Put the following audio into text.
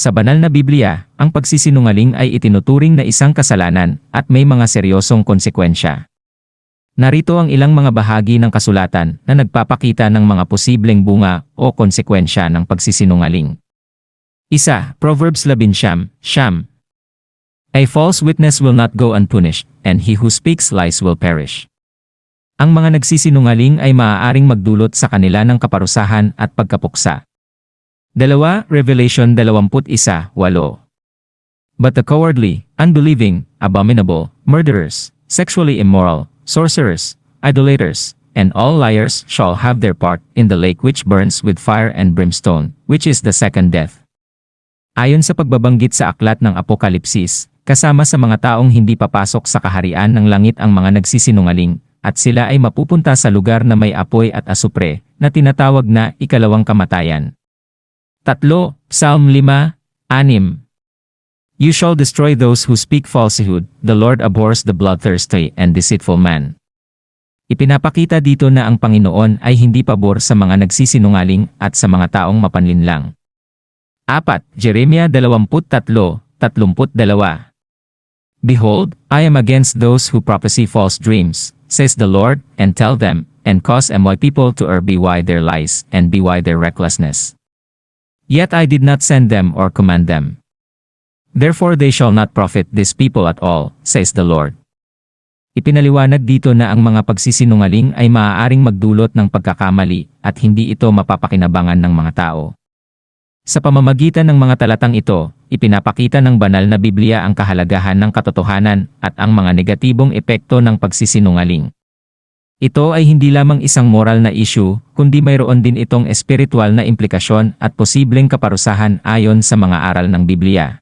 Sa banal na Biblia, ang pagsisinungaling ay itinuturing na isang kasalanan at may mga seryosong konsekwensya. Narito ang ilang mga bahagi ng kasulatan na nagpapakita ng mga posibleng bunga o konsekwensya ng pagsisinungaling. Isa, Proverbs 11 Siyam, Siyam. A false witness will not go unpunished, and he who speaks lies will perish. Ang mga nagsisinungaling ay maaaring magdulot sa kanila ng kaparusahan at pagkapuksa. Dalawa, Revelation 21:8. But the cowardly, unbelieving, abominable, murderers, sexually immoral, sorcerers, idolaters, and all liars shall have their part in the lake which burns with fire and brimstone, which is the second death. Ayon sa pagbabanggit sa aklat ng Apokalipsis, kasama sa mga taong hindi papasok sa kaharian ng langit ang mga nagsisinungaling, at sila ay mapupunta sa lugar na may apoy at asupre, na tinatawag na ikalawang kamatayan. Tatlo, Psalm 5, 6. You shall destroy those who speak falsehood, the Lord abhors the bloodthirsty and deceitful man. Ipinapakita dito na ang Panginoon ay hindi pabor sa mga nagsisinungaling at sa mga taong mapanlinlang. 4. Jeremia 23:32 Behold, I am against those who prophesy false dreams, says the Lord, and tell them, and cause my people to err be why their lies, and be why their recklessness. Yet I did not send them or command them. Therefore they shall not profit this people at all, says the Lord. Ipinaliwanag dito na ang mga pagsisinungaling ay maaaring magdulot ng pagkakamali at hindi ito mapapakinabangan ng mga tao. Sa pamamagitan ng mga talatang ito, ipinapakita ng banal na Biblia ang kahalagahan ng katotohanan at ang mga negatibong epekto ng pagsisinungaling. Ito ay hindi lamang isang moral na issue, kundi mayroon din itong espiritual na implikasyon at posibleng kaparusahan ayon sa mga aral ng Biblia.